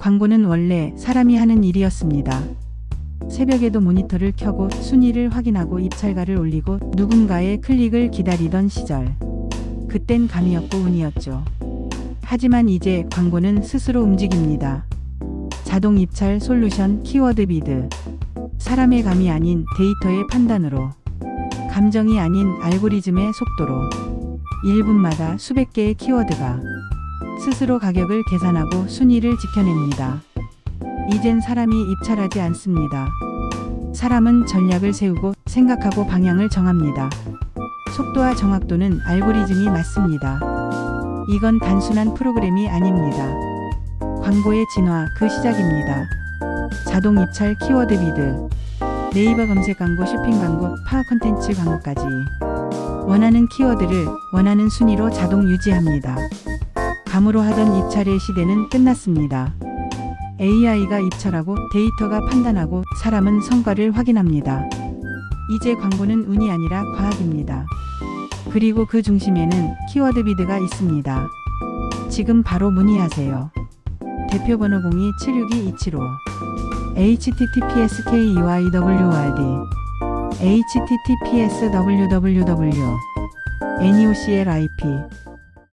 광고는 원래 사람이 하는 일이었습니다. 새벽에도 모니터를 켜고 순위를 확인하고 입찰가를 올리고 누군가의 클릭을 기다리던 시절. 그땐 감이었고 운이었죠. 하지만 이제 광고는 스스로 움직입니다. 자동 입찰 솔루션 키워드 비드. 사람의 감이 아닌 데이터의 판단으로. 감정이 아닌 알고리즘의 속도로. 1분마다 수백 개의 키워드가 스스로 가격을 계산하고 순위를 지켜냅니다. 이젠 사람이 입찰하지 않습니다. 사람은 전략을 세우고 생각하고 방향을 정합니다. 속도와 정확도는 알고리즘이 맞습니다. 이건 단순한 프로그램이 아닙니다. 광고의 진화 그 시작입니다. 자동 입찰 키워드 비드, 네이버 검색 광고, 쇼핑 광고, 파워 콘텐츠 광고까지 원하는 키워드를 원하는 순위로 자동 유지합니다. 감으로 하던 입찰의 시대는 끝났습니다. AI가 입찰하고 데이터가 판단하고 사람은 성과를 확인합니다. 이제 광고는 운이 아니라 과학입니다. 그리고 그 중심에는 키워드 비드가 있습니다. 지금 바로 문의하세요. 대표 번호 02-762-275 https kyywrd https www neclip